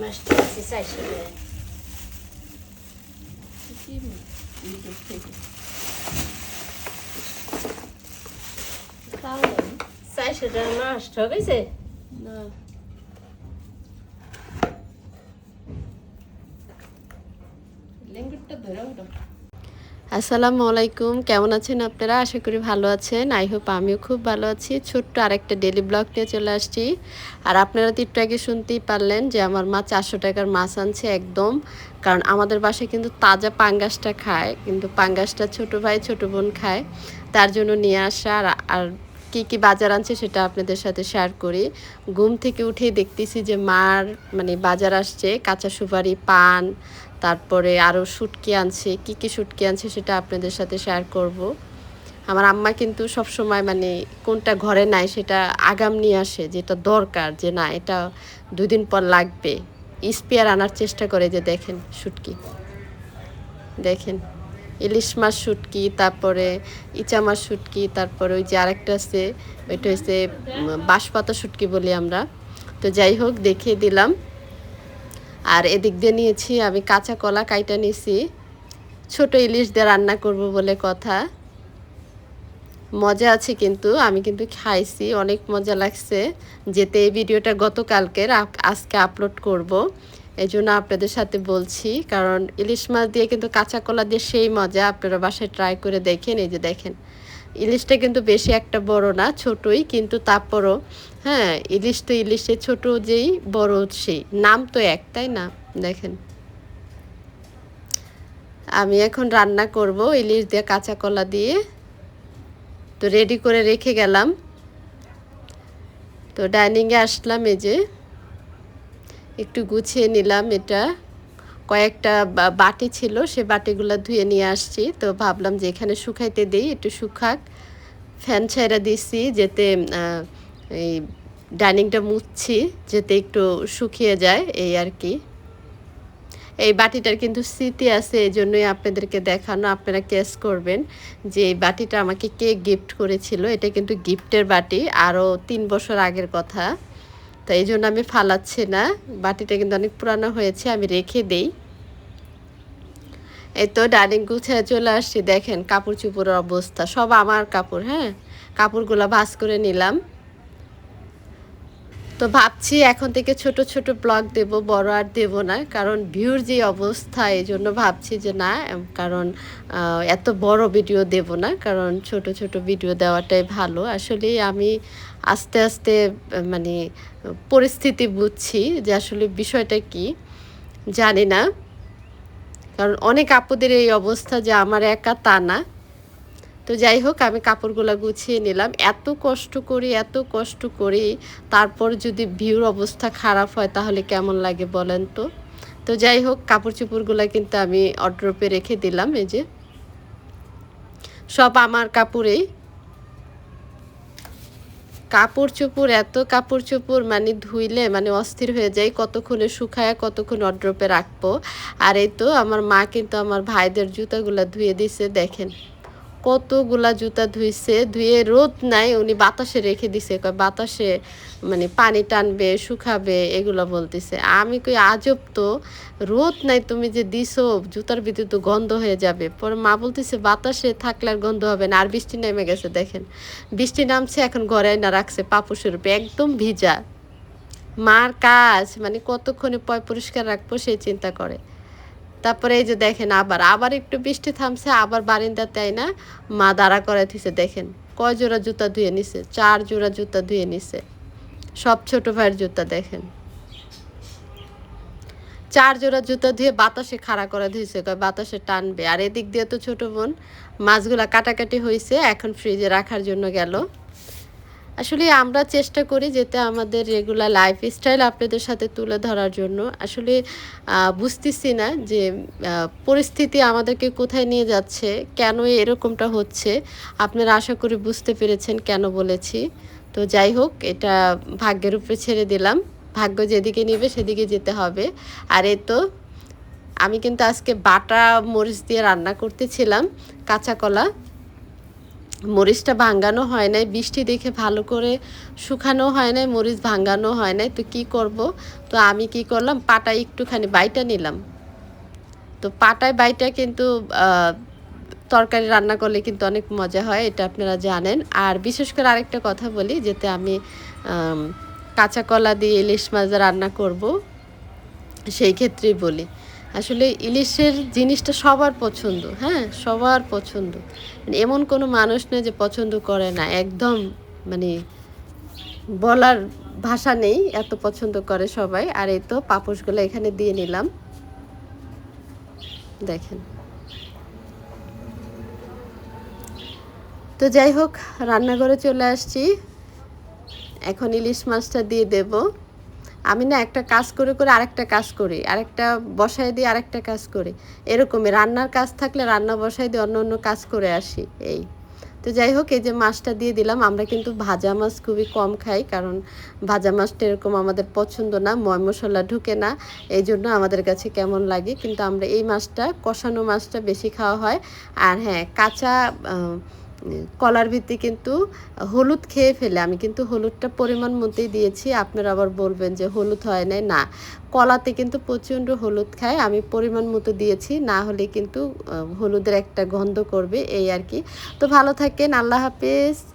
মাছটা আছে চারশো চারশো টাকা মাছ ঠকেছে না। লেঙ্গুরটা ধরে ওঠো আসসালামু আলাইকুম। কেমন আছেন আপনারা? আশা করি ভালো আছেন। আই হোপ আমিও খুব ভালো আছি। ছোট্ট আরেকটা ডেলি ব্লগ নিয়ে চলে আসছি। আর আপনারা তো একটু আগে শুনতেই পারলেন যে আমার মা চারশো টাকার মাছ আনছে একদম। কারণ আমাদের বাসায় কিন্তু তাজা পাঙ্গাসটা খায়। কিন্তু পাঙ্গাসটা ছোট ভাই ছোট বোন খায়। তার জন্য নিয়ে আসা। আর আর কি কি বাজার আনছে সেটা আপনাদের সাথে শেয়ার করি। ঘুম থেকে উঠে দেখতেছি যে মার মানে বাজার আসছে। কাঁচা সুপারি, পান তারপরে আরও শুটকি আনছে, কি কি শুটকি আনছে সেটা আপনাদের সাথে শেয়ার করব। আমার আম্মা কিন্তু সব সময় মানে কোনটা ঘরে নাই সেটা আগাম নিয়ে আসে, যেটা দরকার যে না, এটা দুদিন পর লাগবে। স্পেয়ার আনার চেষ্টা করে যে দেখেন শুটকি। দেখেন, ইলিশ মাছ শুটকি, তারপরে ইচা মাছ শুটকি, তারপরে ওই যে আরেকটা আছে, ওইটা হচ্ছে বাঁশপাতা শুটকি বলি আমরা। তো যাই হোক, দেখিয়ে দিলাম। আর এদিক দিয়ে নিয়েছি আমি কাঁচা কলা কাইটা নিয়েছি ছোট ইলিশ দিয়ে রান্না করব বলে কথা। মজা আছে কিন্তু, আমি কিন্তু খাইছি, অনেক মজা লাগছে। যেতে এই ভিডিওটা গতকালকের আজকে আপলোড করব। এই জন্য আপনাদের সাথে বলছি, কারণ ইলিশ মাছ দিয়ে কিন্তু কাঁচা কলা দিয়ে সেই মজা আপনারা বাসায় ট্রাই করে দেখেন, এই যে দেখেন। ইলিশটা কিন্তু বেশি একটা বড় না, ছোটই, কিন্তু তারপরও হ্যাঁ ইলিশ তো ইলিশে ছোট যেই, বড় সেই। নাম তো এক, তাই না? দেখেন। আমি এখন রান্না করব ইলিশ দিয়ে কাঁচা কলা দিয়ে। তো রেডি করে রেখে গেলাম। তো ডাইনিংয়ে আসলাম এই যে। একটু গুছিয়ে নিলাম এটা। কয়েকটা বাটি ছিল, সে বাটিগুলো ধুয়ে নিয়ে আসছি। তো ভাবলাম যে এখানে শুকাইতে দিই, একটু শুকাক। ফ্যান ছেড়ে দিছি, যেতে এই ডাইনিংটা মুছছি যাতে একটু শুকিয়ে যায়, এই আর কি। এই বাটিটার কিন্তু স্মৃতি আছে, এই জন্যই আপনাদেরকে দেখানো, আপনারা কেস করবেন যে এই বাটিটা আমাকে কে গিফট করেছিল। এটা কিন্তু গিফটের বাটি, আরও তিন বছর আগের কথা। তো এই জন্য আমি ফালাচ্ছি না, বাটিটা কিন্তু অনেক পুরানো হয়েছে, আমি রেখে দেই। এই তো ডাইনিং গুছিয়ে চলে আসছি, দেখেন কাপড় চুপড়ের অবস্থা, সব আমার কাপড় হ্যাঁ? কাপড়গুলো ভাঁজ করে নিলাম। তো ভাবছি এখন থেকে ছোট ছোট ব্লগ দেব, বড় আর দেব না। কারণ ভিউর যে অবস্থা এই জন্য ভাবছি যে না কারণ এত বড় ভিডিও দেব না। কারণ ছোট ছোট ভিডিও দেওয়াটাই ভালো। আসলে আমি আস্তে আস্তে মানে পরিস্থিতি বুঝছি যে আসলে বিষয়টা কি, জানি না। কারণ অনেক আপুদের এই অবস্থা যে আমার একা তা না। তো যাই হোক, আমি কাপড়গুলো গুছিয়ে নিলাম। এত কষ্ট করি, এত কষ্ট করি তারপর যদি ভিউর অবস্থা খারাপ হয়, তাহলে কেমন লাগে বলেন তো? তো যাই হোক কাপড় চোপড়গুলো কিন্তু আমি অড্রপে রেখে দিলাম, এই যে। সব আমার কাপড়েই। কাপড় চোপড় এত কাপড় চোপড় মানে ধুইলে মানে অস্থির হয়ে যায়, কতক্ষণে শুকায়, কতক্ষণ অড্রপে রাখব। আর এই তো, আমার মা কিন্তু আমার ভাইদের জুতাগুলো ধুয়ে দিছে, দেখেন। কতগুলা জুতা ধুইছে, ধুয়ে রোদ নাই, উনি বাতাসে রেখে দিছে বাতাসে মানে পানি টানবে, শুকাবে, এগুলো বলতেছে। আমি কই, আজব তো, রোদ নাই, তুমি যে দিছো, জুতার ভিতরে তো গন্ধ হয়ে যাবে। পরে মা বলতেছে, বাতাসে থাকলে আর গন্ধ হবে না। আর বৃষ্টি নেমে গেছে, দেখেন। বৃষ্টি নামছে, এখন ঘরে না রাখছে পাপুসের উপরে একদম ভিজা। মার কাজ মানে কতক্ষণে পয় পরিষ্কার রাখব সেই চিন্তা করে। তারপরে এই যে দেখেন আবার আবার একটু বৃষ্টি থামছে, আবার বারিন্দাতে আই না, মা দাঁড়া করে দিছে, দেখেন কয় জোড়া জুতা ধুয়ে নিছে, চার জোড়া জুতা ধুয়ে নিছে, সব ছোট ভাইয়ের জুতা দেখেন। চার জোড়া জুতা ধুয়ে বাতাসে খাড়া করে কয় বাতাসে টানবে, আর এদিক দিয়ে তো ছোট বোন, মাছগুলা কাটাকাটি হয়েছে এখন ফ্রিজে রাখার জন্য গেল। আসলে আমরা চেষ্টা করি যেতে আমাদের রেগুলার লাইফ স্টাইল আপনাদের সাথে তুলে ধরার জন্য। আসলে বুঝতেছি না যে পরিস্থিতি আমাদেরকে কোথায় নিয়ে যাচ্ছে, কেন এরকমটা হচ্ছে। আপনারা আশা করি বুঝতে পেরেছেন কেন বলেছি। তো যাই হোক, এটা ভাগ্যের উপরে ছেড়ে দিলাম। ভাগ্য যেদিকে নেবে সেদিকে যেতে হবে। আর এ তো, আমি কিন্তু আজকে বাটা মরিচ দিয়ে রান্না করতেছিলাম, কাঁচা কলা। মরিচটা ভাঙ্গানো হয় নাই, বৃষ্টি দেখে ভালো করে শুকানো হয় নাই, মরিচ ভাঙ্গানো হয় নাই, তো কি করব? তো আমি কি করলাম, পাটায় একটুখানি বাইটা নিলাম। তো পাটায় বাইটা কিন্তু তরকারি রান্না করলে কিন্তু অনেক মজা হয়, এটা আপনারা জানেন। আর বিশেষ করে আরেকটা কথা বলি, যেতে আমি, কাঁচা কলা দিয়ে ইলিশ মাছ রান্না করব, সেই ক্ষেত্রেই বলি। আসলে ইলিশের জিনিসটা সবার পছন্দ হ্যাঁ? সবার পছন্দ। মানে এমন কোনো মানুষ নেই যে পছন্দ করে না। একদম মানে বলার ভাষা নেই, এত পছন্দ করে সবাই। আর এই তো পাপোশগুলো এখানে দিয়ে নিলাম। দেখেন। তো যাই হোক, রান্নাঘরে চলে আসছি। এখন ইলিশ মাছটা দিয়ে দেব। আমি না একটা কাজ করে করে আরেকটা কাজ করি, আরেকটা বসায় দিয়ে আরেকটা কাজ করি। এরকমই রান্নার কাজ থাকলে রান্না বসায় দিয়ে অন্য অন্য কাজ করে আসি, এই। তো যাই হোক, এই যে মাছটা দিয়ে দিলাম, আমরা কিন্তু ভাজা মাছ খুবই কম খাই, কারণ ভাজা মাছটা এরকম আমাদের পছন্দ না, ময় মশলা ঢুকে না, এই জন্য আমাদের কাছে কেমন লাগে। কিন্তু আমরা এই মাছটা, কষানো মাছটা বেশি খাওয়া হয়। আর হ্যাঁ কাঁচা কলার ভিত্তি কিন্তু হলুদ খেয়ে ফেলে। আমি কিন্তু হলুদটা পরিমাণ মতোই দিয়েছি। আপনারা আবার বলবেন যে হলুদ হয় নাই। না, কলাতে কিন্তু প্রচণ্ড হলুদ খায়। আমি পরিমাণ মতো দিয়েছি। না হলে কিন্তু হলুদের একটা গন্ধ করবে, এই আর কি। তো ভালো থাকেন। আল্লাহ হাফেজ।